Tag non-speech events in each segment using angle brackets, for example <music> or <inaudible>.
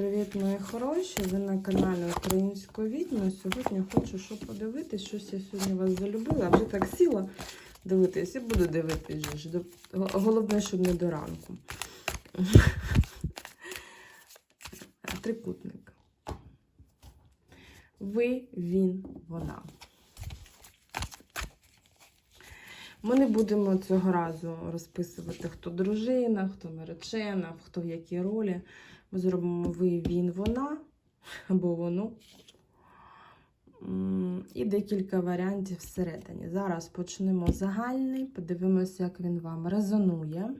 Привіт, мої хороші! Ви на каналі Української відьми. Сьогодні хочу що подивитись. Щось я сьогодні вас залюбила. Вже так сіла дивитись і буду дивитись. Головне, щоб не до ранку. <laughs> Трикутник. Ви, він, вона. Ми не будемо цього разу розписувати, хто дружина, хто наречена, хто в якій ролі. Ми зробимо ви, він, вона або воно. І декілька варіантів всередині. Зараз почнемо загальний, подивимося, як він вам резонує.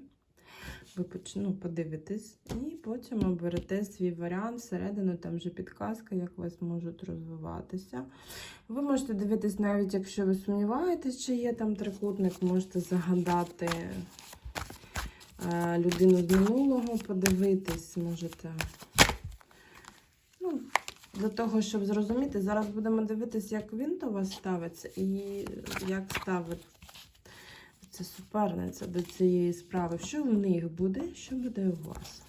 Ви поч... ну, подивитесь, і потім оберете свій варіант всередину, там вже підказка, як вас можуть розвиватися. Ви можете дивитись, навіть якщо ви сумніваєтесь, чи є там трикутник, можете загадати людину з минулого, подивитись, можете. Ну, для того, щоб зрозуміти, зараз будемо дивитись, як він до вас ставиться, і як ставить це суперниця до цієї справи. Що в них буде, що буде у вас.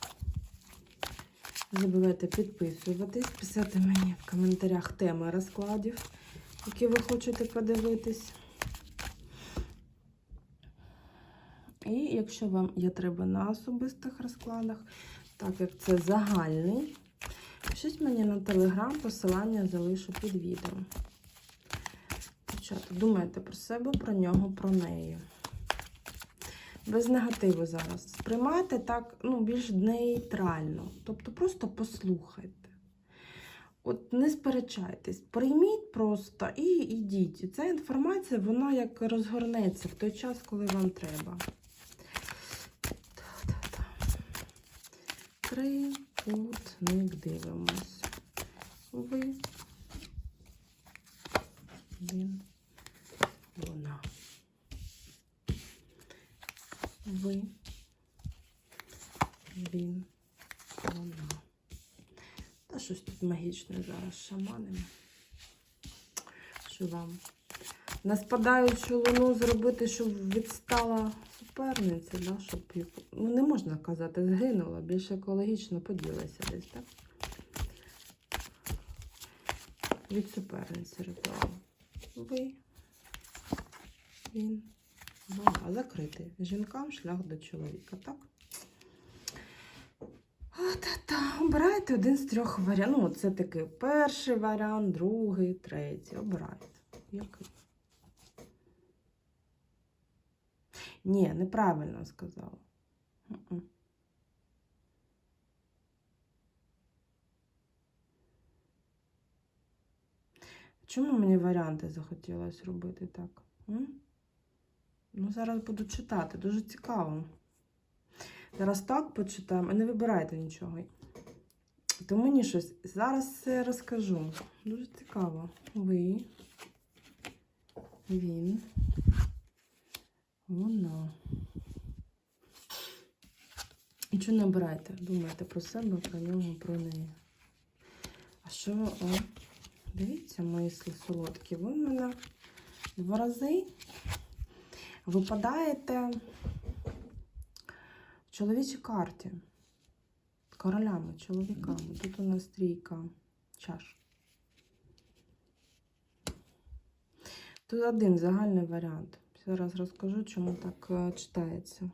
Не забувайте підписуватись, писати мені в коментарях теми розкладів, які ви хочете подивитись. І якщо вам є треба на особистих розкладах, так як це загальний, пишіть мені на телеграм, посилання залишу під відео. Дівчата, думайте про себе, про нього, про неї. Без негативу зараз. Сприймайте так, ну, більш нейтрально. Тобто просто послухайте. От не сперечайтесь, прийміть просто і йдіть. Ця інформація, вона як розгорнеться в той час, коли вам треба. Трикутник дивимось. Ви. Він. Вона. Ви. Він. Вона. Та щось тут магічне зараз шаманимо. Що вам? На спадаючу луну зробити, щоб відстала суперниця, да? щоб ну, не можна казати, згинула, більш екологічно поділася десь, так? Від суперниці ритуал. Ви, він, вона. Закритий. Жінкам шлях до чоловіка, так? Та-та, обирайте один з трьох варіантів. Ну, це такий перший варіант, другий, третій. Обирайте. Який? Ні, неправильно сказала. Чому мені варіанти захотілося робити так? Ну, зараз буду читати, дуже цікаво. Зараз так почитаємо, не вибирайте нічого. То мені щось зараз все розкажу. Дуже цікаво. Ви, він, вона. Нічого не обирайте. Думайте про себе, про нього, про неї. А що, о, дивіться, мої солодкі, ви в мене два рази випадаєте в чоловічій карті. Королями, чоловіками. Тут у нас трійка чаш. Тут один загальний варіант. Зараз розкажу, чому так е, читається.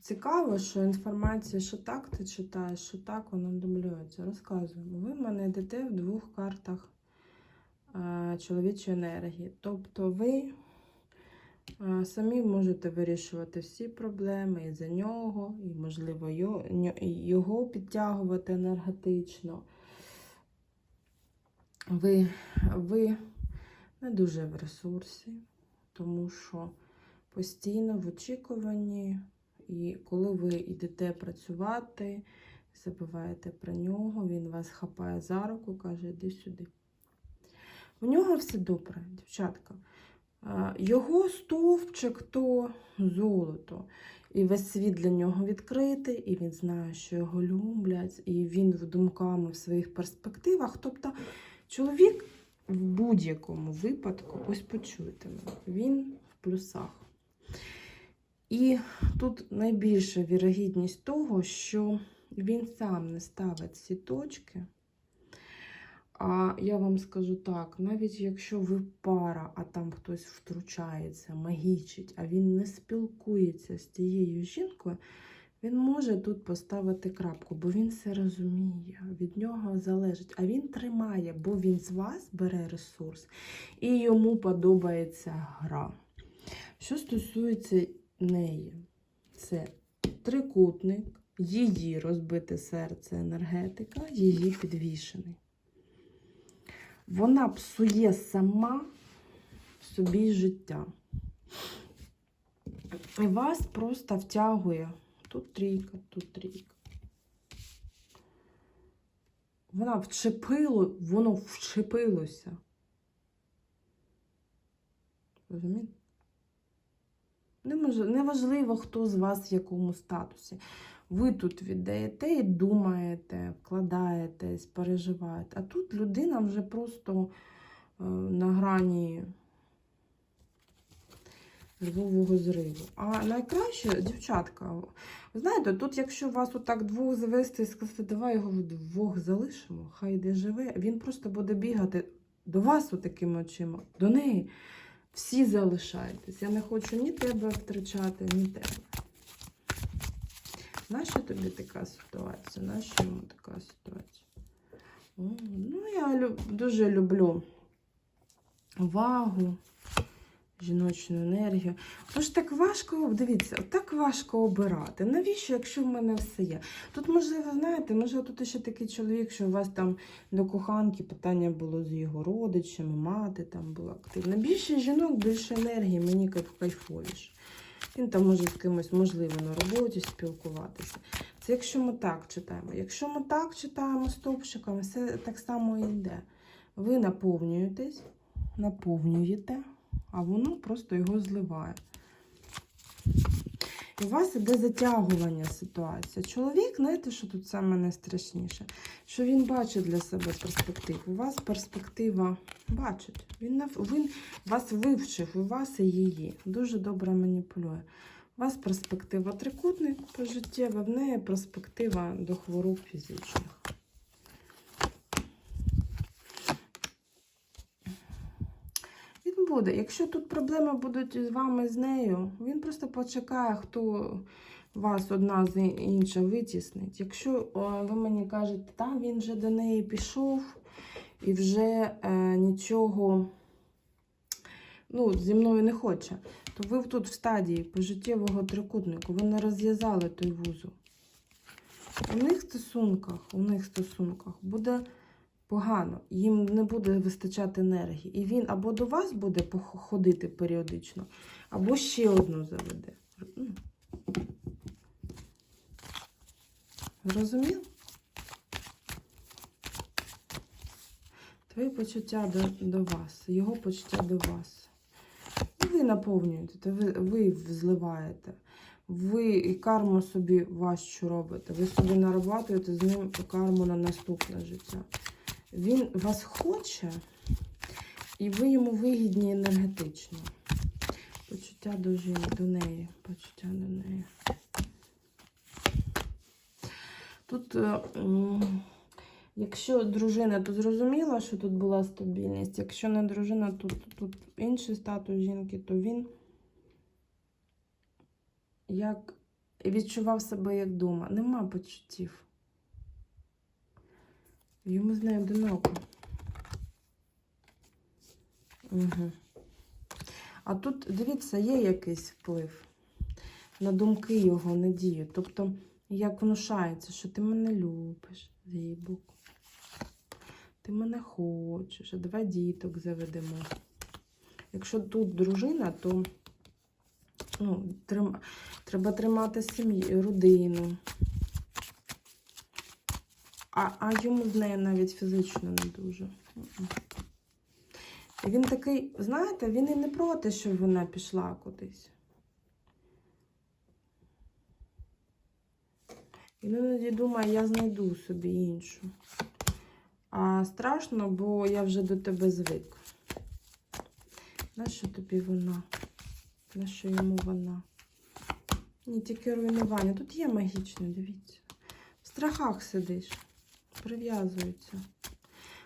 Цікаво, що інформація, що так ти читаєш, що так воно дублюється. Розказуємо. Ви в мене йдете в двох картах чоловічої енергії. Тобто ви е, самі можете вирішувати всі проблеми і за нього, і, можливо, його підтягувати енергетично. Ви, ви не дуже в ресурсі, тому що постійно в очікуванні. І коли ви йдете працювати, забуваєте про нього, він вас хапає за руку, каже, іди сюди. У нього все добре, дівчатка. Його стовпчик то золото. І весь світ для нього відкритий, і він знає, що його люблять, і він в думками в своїх перспективах. Тобто чоловік в будь-якому випадку, ось почуйте він в плюсах. І тут найбільша вірогідність того, що він сам не ставить ці точки. А я вам скажу так: навіть якщо ви пара, а там хтось втручається, магічить, а він не спілкується з тією жінкою, він може тут поставити крапку, бо він все розуміє, від нього залежить. А він тримає, бо він з вас бере ресурс і йому подобається гра. Що стосується неї, це трикутник, її розбите серце, енергетика, її підвішений. Вона псує сама собі життя. І вас просто втягує. Тут трійка, тут трійка. Вона вчепило, воно вчепилося. Розумієте? Неважливо, хто з вас в якому статусі. Ви тут віддаєте і думаєте, вкладаєтесь, переживаєте. А тут людина вже просто е, на грані нервового зриву. А найкраще, дівчатка, ви знаєте, тут, якщо вас отак двох завести і сказати, давай його вдвох залишимо, хай йде живе, він просто буде бігати до вас отакими очима, до неї. Всі залишайтесь. Я не хочу ні тебе втрачати, ні тебе. Наша тобі така ситуація? Наша йому така ситуація? Ну, я дуже люблю увагу, жіночну енергію. Тож так важко, дивіться, так важко обирати. Навіщо, якщо в мене все є? Тут, можливо, знаєте, може тут ще такий чоловік, що у вас там до коханки питання було з його родичами, мати там була активна. Більше жінок, більше енергії, мені кайф- кайфовіше. Він там може з кимось, можливо, на роботі спілкуватися. Це якщо ми так читаємо. Якщо ми так читаємо стовпчиками, все так само і йде. Ви наповнюєтесь, наповнюєте, а воно просто його зливає. У вас іде затягування ситуація. Чоловік, знаєте, що тут саме найстрашніше? Що він бачить для себе перспективу. У вас перспектива бачить. Він, він вас вивчив, у вас і її. Дуже добре маніпулює. У вас перспектива трикутник пожиттєва, в неї перспектива до хвороб фізичних. Буде. Якщо тут проблеми будуть з вами з нею, він просто почекає, хто вас одна з інша витіснить. Якщо ви мені кажете, та він вже до неї пішов і вже е, нічого ну, зі мною не хоче, то ви тут в стадії пожиттєвого трикутнику, ви не розв'язали той вузол. У них стосунках, у них стосунках буде погано, їм не буде вистачати енергії. І він або до вас буде ходити періодично, або ще одну заведе. Ну. Зрозумів? Твої почуття до, до вас, його почуття до вас. І ви наповнюєте, ви, ви зливаєте. Ви карму собі важчу робите. Ви собі нарабатуєте з ним карму на наступне життя. Він вас хоче, і ви йому вигідні енергетично. Почуття до жінки, до неї. Почуття до неї. Тут, е, якщо дружина, то зрозуміло, що тут була стабільність. Якщо не дружина, тут, тут інший статус жінки, то він як відчував себе як дома. Нема почуттів. Йому з нею одиноко. Угу. А тут, дивіться, є якийсь вплив на думки його, на дію. Тобто, як внушається, що ти мене любиш з її боку. Ти мене хочеш, а давай діток заведемо. Якщо тут дружина, то ну, трим... треба тримати сім'ю, родину. А, а йому з нею навіть фізично не дуже. І він такий, знаєте, він і не проти, щоб вона пішла кудись. І іноді думає, я знайду собі іншу. А страшно, бо я вже до тебе звик. Нащо тобі вона? Нащо йому вона? Ні, тільки руйнування. Тут є магічне, дивіться. В страхах сидиш, прив'язується.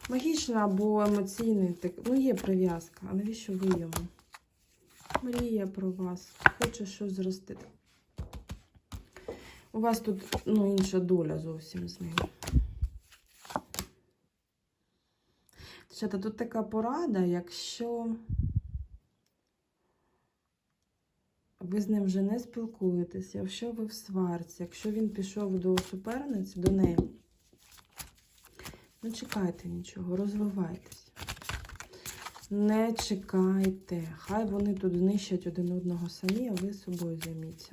Магічна або емоційний, ну є прив'язка. А навіщо ви йому? Мріє про вас, хоче щось зростити. У вас тут ну, інша доля зовсім з ним. Дівчата, тут така порада, якщо ви з ним вже не спілкуєтесь, якщо ви в сварці, якщо він пішов до суперниці, до неї, не чекайте нічого, розвивайтесь. Не чекайте. Хай вони тут знищать один одного самі, а ви собою займіться.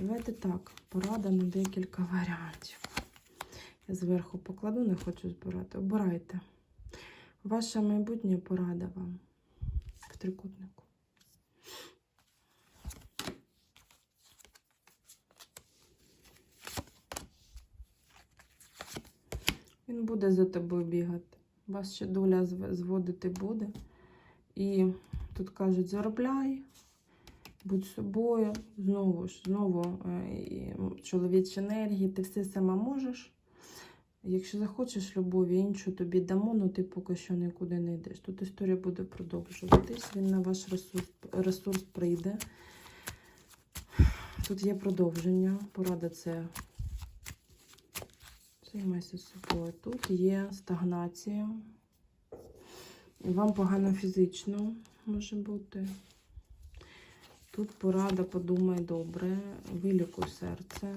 Давайте так, порада на декілька варіантів. Я зверху покладу, не хочу збирати. Обирайте. Ваша майбутня порада вам в трикутнику. Він буде за тобою бігати. Вас ще доля зводити буде. І тут кажуть, заробляй, будь собою. Знову ж, знову е, чоловічі енергії, ти все сама можеш. Якщо захочеш любові, іншу тобі дамо, ну ти поки що нікуди не йдеш. Тут історія буде продовжуватись, він на ваш ресурс, ресурс прийде. Тут є продовження. Порада це займайся собою. Тут є стагнація. Вам погано фізично може бути. Тут порада, подумай добре, вилікуй серце.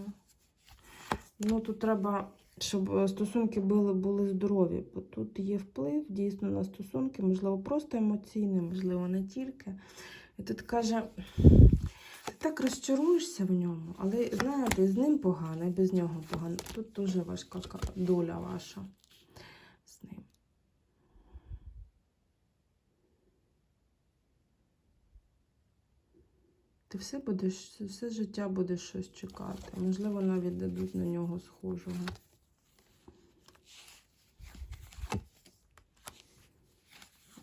Ну, тут треба, щоб е, стосунки були, були здорові. Бо тут є вплив дійсно на стосунки, можливо, просто емоційний, можливо, не тільки. І тут каже, ти так розчаруєшся в ньому, але знаєте, з ним погано, і без нього погано. Тут дуже важка доля ваша з ним. Ти все будеш, все життя будеш щось чекати. Можливо, навіть дадуть на нього схожого.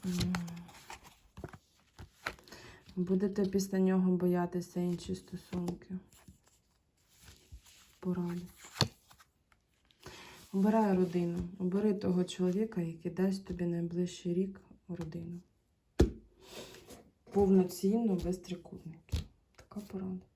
М. Будете після нього боятися інші стосунки. Поради. Обирай родину. Обери того чоловіка, який дасть тобі найближчий рік родину. Повноцінно, без трикутників. Така порада.